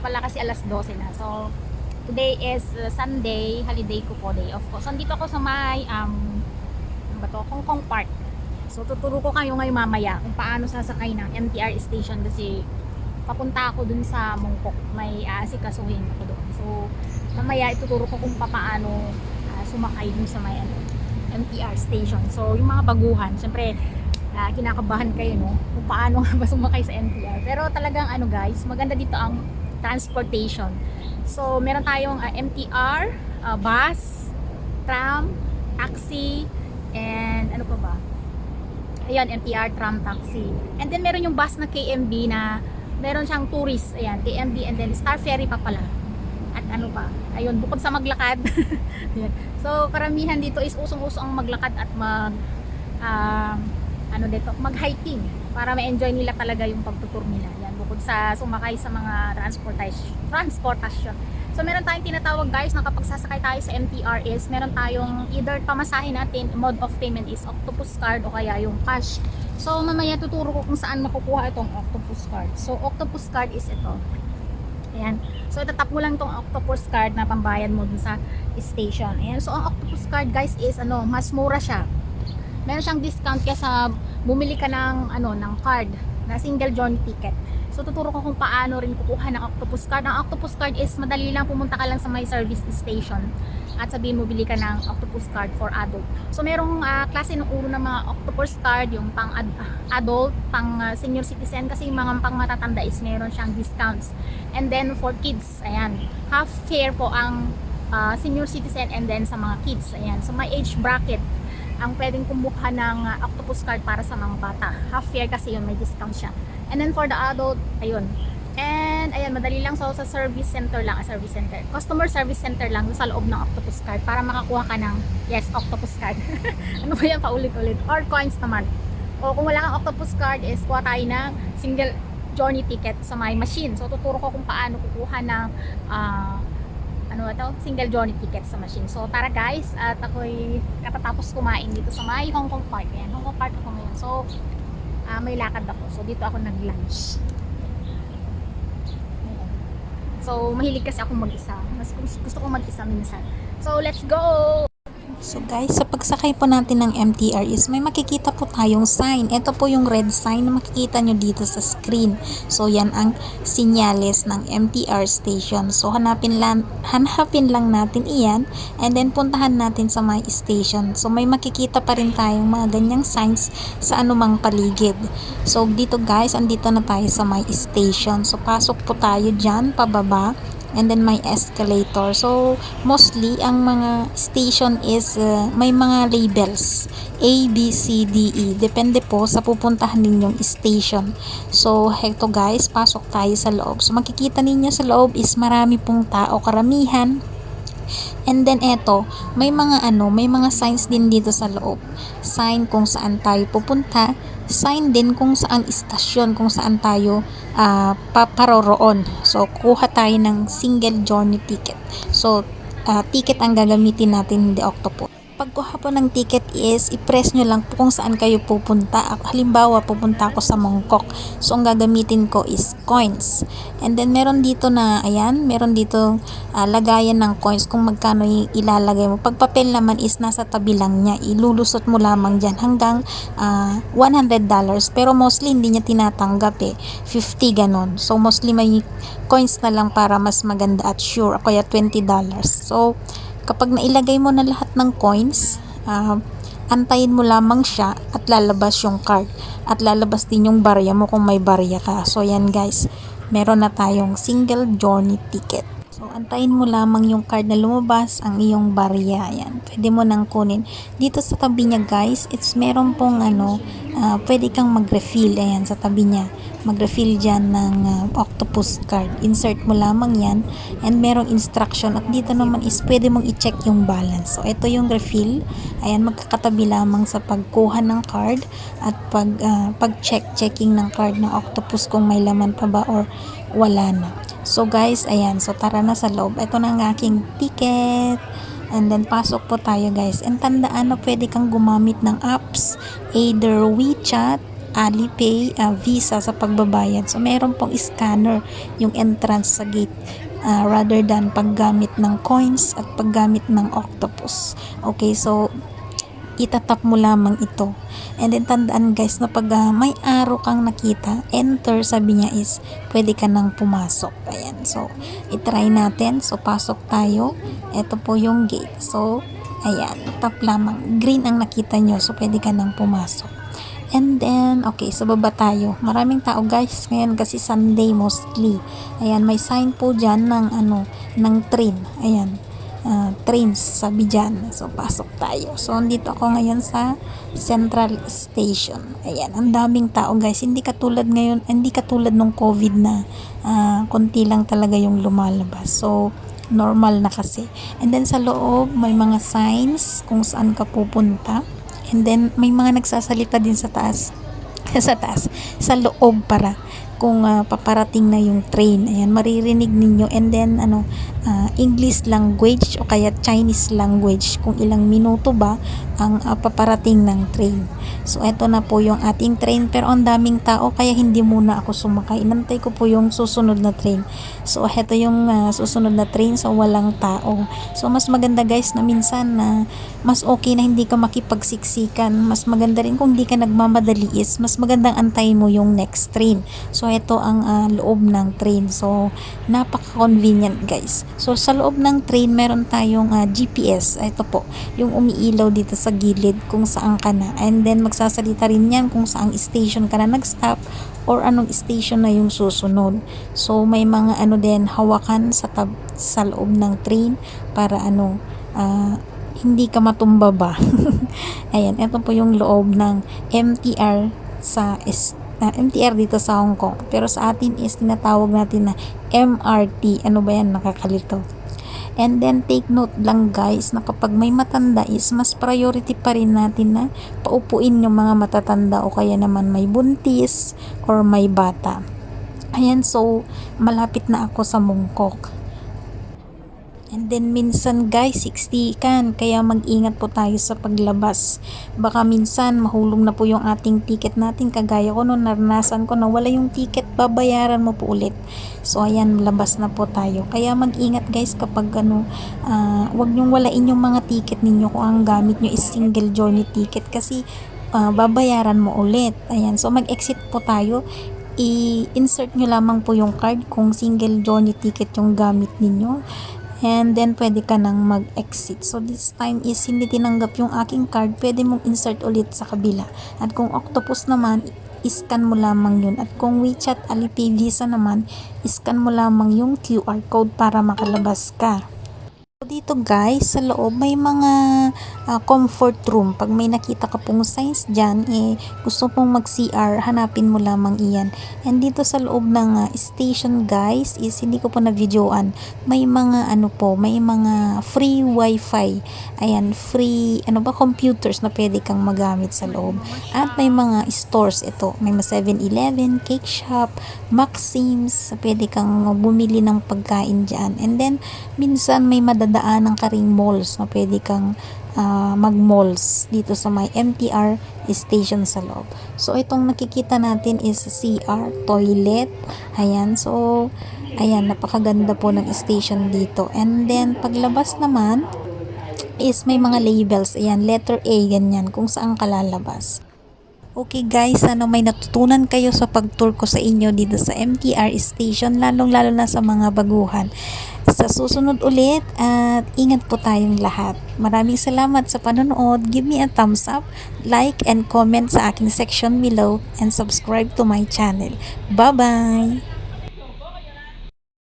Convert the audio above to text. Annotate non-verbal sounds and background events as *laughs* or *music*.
12 na. So, today is uh, Sunday, holiday ko po, day off ko. So, andito ako sa may, um, ano ba to? Hong Kong Park. So, tuturo ko kayo ngayon mamaya kung paano sasakay ng MTR station kasi papunta ako dun sa Mongkok. May aasikasuhin ako doon. So, mamaya ituturo ko kung paano ah, sumakay dun sa may ano, MTR station. So, yung mga baguhan, syempre, ah, kinakabahan kayo, no? Kung paano nga *laughs* ba sumakay sa MTR. Pero talagang, ano guys, maganda dito ang transportation. So, meron tayong ah, MTR, ah, bus, tram, taxi, and ano pa ba? Ayan, MTR, tram, taxi. And then, meron yung bus na KMB na meron siyang tourist. Ayan, KMB, and then Star Ferry pa pala. At ano pa? Ayun, bukod sa maglakad. *laughs* So, karamihan dito is usong-uso ang maglakad at mag um, ano dito, mag-hiking para ma-enjoy nila talaga yung pagtutur nila. Bukod sa sumakay sa mga transportation. transportation. So, meron tayong tinatawag guys na kapag sasakay tayo sa MTR is meron tayong either pamasahin natin, mode of payment is octopus card o kaya yung cash. So, mamaya tuturo ko kung saan makukuha itong octopus card. So, octopus card is ito. Ayan. So, itatap mo lang itong octopus card na pambayad mo dun sa station. Ayan. So, ang octopus card guys is ano, mas mura siya. Meron siyang discount kaya bumili ka ng ano, ng card na single journey ticket. So, tuturo ko kung paano rin kukuha ng octopus card. Ang octopus card is madali lang pumunta ka lang sa may service station at sabihin mo bili ka ng octopus card for adult. So, merong ah, klase ng ulo ng mga octopus card, yung pang ad- adult, pang ah, senior citizen kasi yung mga pang matatanda is meron siyang discounts. And then for kids, ayan, half fare po ang ah, senior citizen and then sa mga kids, ayan. So, may age bracket ang pwedeng kumuha ng ah, octopus card para sa mga bata. Half fare kasi yun, may discount siya. And then for the adult, ayun. And ayan, madali lang so sa service center lang, ah, service center. Customer service center lang sa loob ng octopus card para makakuha ka ng yes, octopus card. *laughs* ano ba yan paulit-ulit? Or coins naman. O kung wala kang octopus card is kuha tayo ng single journey ticket sa my machine. So tuturo ko kung paano kukuha ng ah, ano ba? Single journey ticket sa machine. So tara guys, at ako'y katatapos kumain dito sa may Hong Kong Park. Ayan, Hong Kong Park ako ngayon. So ah, may lakad ako. So dito ako nag-lunch. So mahilig kasi ako mag-isa. Mas gusto ko mag-isa minsan. So let's go! So guys, sa pagsakay po natin ng MTR is may makikita po tayong sign. Ito po yung red sign na makikita nyo dito sa screen. So yan ang sinyales ng MTR station. So hanapin lang, hanapin lang natin iyan and then puntahan natin sa my station. So may makikita pa rin tayong mga ganyang signs sa anumang paligid. So dito guys, andito na tayo sa my station. So pasok po tayo dyan, pababa and then may escalator. So, mostly, ang mga station is uh, may mga labels. A, B, C, D, E. Depende po sa pupuntahan ninyong station. So, heto guys, pasok tayo sa loob. So, makikita ninyo sa loob is marami pong tao, karamihan. And then eto, may mga ano, may mga signs din dito sa loob. Sign kung saan tayo pupunta, sign din kung saan istasyon, kung saan tayo ah, paparoroon. So, kuha tayo ng single journey ticket. So, ah, ticket ang gagamitin natin, hindi octopus. Pagkuha po ng ticket is, i-press nyo lang po kung saan kayo pupunta. Halimbawa, pupunta ako sa Mongkok. So, ang gagamitin ko is coins. And then, meron dito na, ayan, meron dito ah, lagayan ng coins kung magkano yung ilalagay mo. Pag papel naman is nasa tabi lang niya. Ilulusot mo lamang dyan hanggang ah, $100. Pero mostly, hindi niya tinatanggap eh. 50 ganon. So, mostly may coins na lang para mas maganda at sure. Kaya $20. So, kapag nailagay mo na lahat ng coins, ah, antayin mo lamang siya at lalabas yung card. At lalabas din yung barya mo kung may barya ka. So, yan guys. Meron na tayong single journey ticket. So, antayin mo lamang yung card na lumabas ang iyong barya. Yan. Pwede mo nang kunin. Dito sa tabi niya guys, it's meron pong ano, ah, pwede kang mag-refill. Ayan, sa tabi niya. Mag-refill dyan ng ah, octopus card. Insert mo lamang yan. And merong instruction. At dito naman is pwede mong i-check yung balance. So, ito yung refill. Ayan, magkakatabi lamang sa pagkuha ng card at pag, ah, pag-check, checking ng card ng octopus kung may laman pa ba or wala na. So guys, ayan. So tara na sa loob. Ito na ang aking ticket. And then pasok po tayo guys. And tandaan na pwede kang gumamit ng apps. Either WeChat, Alipay, ah, Visa sa pagbabayad. So meron pong scanner yung entrance sa gate. ah, rather than paggamit ng coins at paggamit ng octopus. Okay, so itatap mo lamang ito. And then tandaan guys na pag ah, may araw kang nakita, enter sabi niya is pwede ka nang pumasok. Ayan. So, itry natin. So, pasok tayo. Ito po yung gate. So, ayan. Tap lamang. Green ang nakita nyo. So, pwede ka nang pumasok. And then, okay, sa baba tayo. Maraming tao guys ngayon kasi Sunday mostly. Ayan, may sign po dyan ng ano, ng train. Ayan, ah, trains sabi dyan. So, pasok tayo. So, andito ako ngayon sa Central Station. Ayan, ang daming tao guys. Hindi katulad ngayon, hindi katulad nung COVID na ah, konti lang talaga yung lumalabas. So, normal na kasi. And then sa loob, may mga signs kung saan ka pupunta. And then, may mga nagsasalita din sa taas. *laughs* sa taas. Sa loob para kung ah, paparating na yung train. Ayan, maririnig ninyo. And then, ano, ah, English language o kaya Chinese language. Kung ilang minuto ba ang ah, paparating ng train. So, eto na po yung ating train. Pero ang daming tao, kaya hindi muna ako sumakay. Inantay ko po yung susunod na train. So, eto yung ah, susunod na train. So, walang tao. So, mas maganda guys na minsan na mas okay na hindi ka makipagsiksikan. Mas maganda rin kung hindi ka nagmamadali is mas magandang antayin mo yung next train. So, ito ang ah, loob ng train. So, napaka-convenient guys. So, sa loob ng train, meron tayong ah, GPS. Ito po, yung umiilaw dito sa gilid kung saan ka na. And then, magsasalita rin yan kung saang station ka na nag-stop or anong station na yung susunod. So, may mga ano din, hawakan sa, tab sa loob ng train para ano, ah, hindi ka matumba ba. *laughs* Ayan, ito po yung loob ng MTR sa is, ah, MTR dito sa Hong Kong. Pero sa atin is tinatawag natin na MRT. Ano ba yan? Nakakalito. And then take note lang guys na kapag may matanda is mas priority pa rin natin na paupuin yung mga matatanda o kaya naman may buntis or may bata. Ayan, so malapit na ako sa Mongkok. And then minsan guys, 60 kan, kaya mag-ingat po tayo sa paglabas. Baka minsan mahulog na po yung ating ticket natin. Kagaya ko noon, naranasan ko na wala yung ticket, babayaran mo po ulit. So ayan, labas na po tayo. Kaya mag-ingat guys kapag ano, ah, wag niyong walain yung mga ticket ninyo kung ang gamit nyo is single journey ticket kasi ah, babayaran mo ulit. Ayan, so mag-exit po tayo i-insert nyo lamang po yung card kung single journey ticket yung gamit ninyo and then pwede ka nang mag-exit. So this time is hindi tinanggap yung aking card, pwede mong insert ulit sa kabila. At kung Octopus naman, iscan mo lamang yun. At kung WeChat Alipay Visa naman, iscan mo lamang yung QR code para makalabas ka. Dito guys, sa loob may mga ah, comfort room. Pag may nakita ka pong signs dyan, eh, gusto mong mag-CR, hanapin mo lamang iyan. And dito sa loob ng ah, station guys, is hindi ko po na-videoan. May mga ano po, may mga free wifi. Ayan, free, ano ba, computers na pwede kang magamit sa loob. At may mga stores ito. May mga 7-Eleven, cake shop, Maxims, pwede kang bumili ng pagkain dyan. And then, minsan may madadaanan ka ring malls na pwede kang ah, mag-malls dito sa may MTR station sa loob. So, itong nakikita natin is CR, toilet. Ayan, so, ayan, napakaganda po ng station dito. And then, paglabas naman, is may mga labels. Ayan, letter A, ganyan, kung saan ka lalabas. Okay guys, sana may natutunan kayo sa pag-tour ko sa inyo dito sa MTR station, lalong-lalo na sa mga baguhan. Sa susunod ulit at ingat po tayong lahat. Maraming salamat sa panonood. Give me a thumbs up, like and comment sa aking section below and subscribe to my channel. Bye-bye!